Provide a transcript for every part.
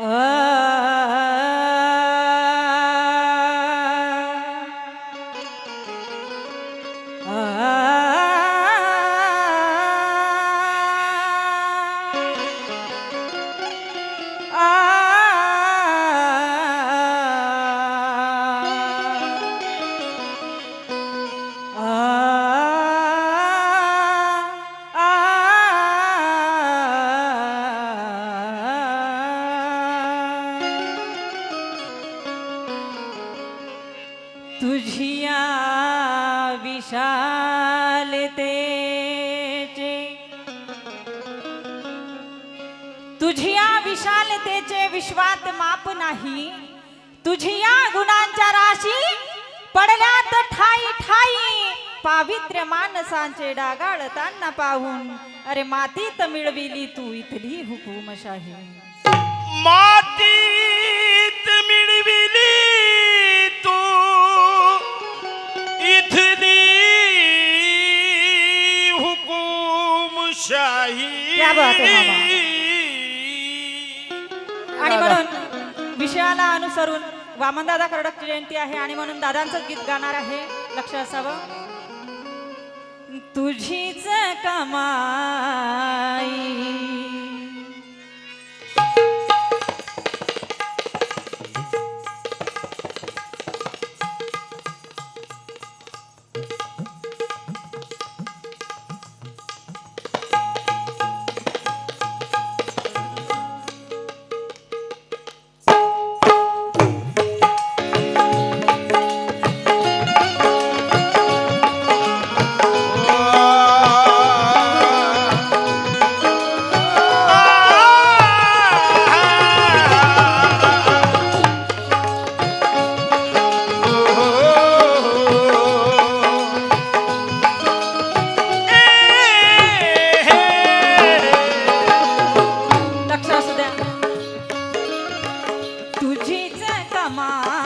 Ah. विशालतेचे विश्वात माप नाही. तुझिया गुणांच्या राशी पडल्यात ठाई ठाई. पावित्र्य मानसांचे डागाळताना पाहून अरे मातीत मिळविली तू इथली हुकुमशाही. मातीत मिळविली तू इथली हुकुमशाही. म्हणून विषयाला अनुसरून वामनदादा कर्डक जयंती आहे आणि म्हणून दादांचं गीत गाणार आहे. लक्ष असावं. तुझीच कमाई तुझीच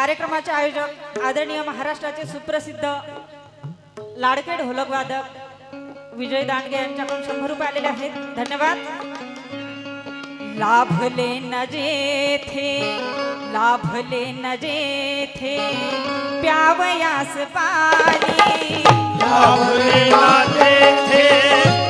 कार्यक्रमाचे आयोजक आदरणीय महाराष्ट्राचे सुप्रसिद्ध लाडके ढोलक वादक विजय दांडगे यांच्याकडून शंभर रुपये आलेले आहेत. धन्यवाद. लाभले नजे थे लाभले नजे थे प्यावयास पाणी. लाभले ना थे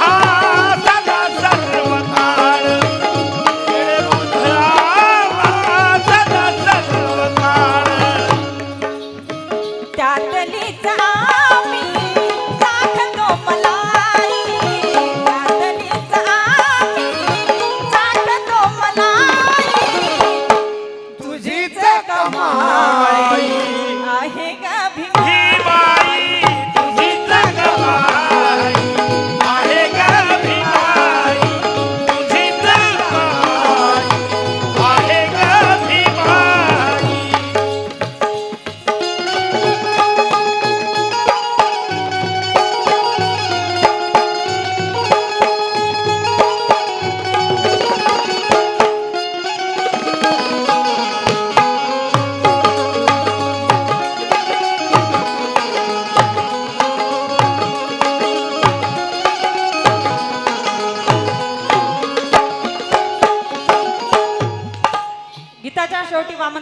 ধাম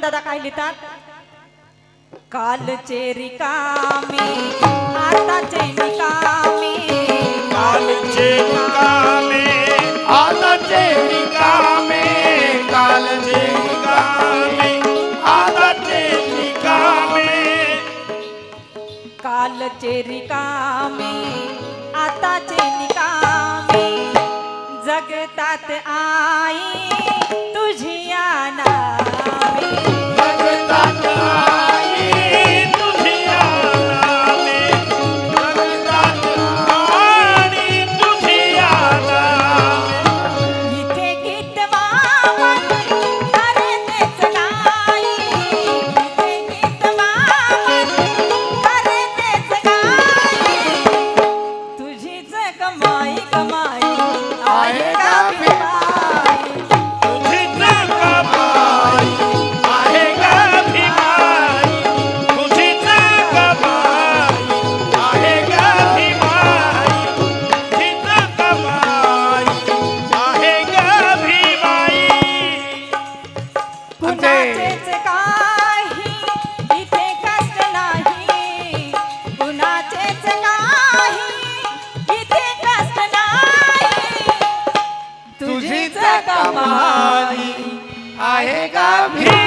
वामनदादा काय लिहितात? कालचे रिकामे आताचे निकामे. रिकामे आताचे रिकामे कालचे रिकामे आताचे रिकामे कालचे रिकामे आताचे निकामे. जगतात आई तुझी तुझीच कमाई आहे का भीमाई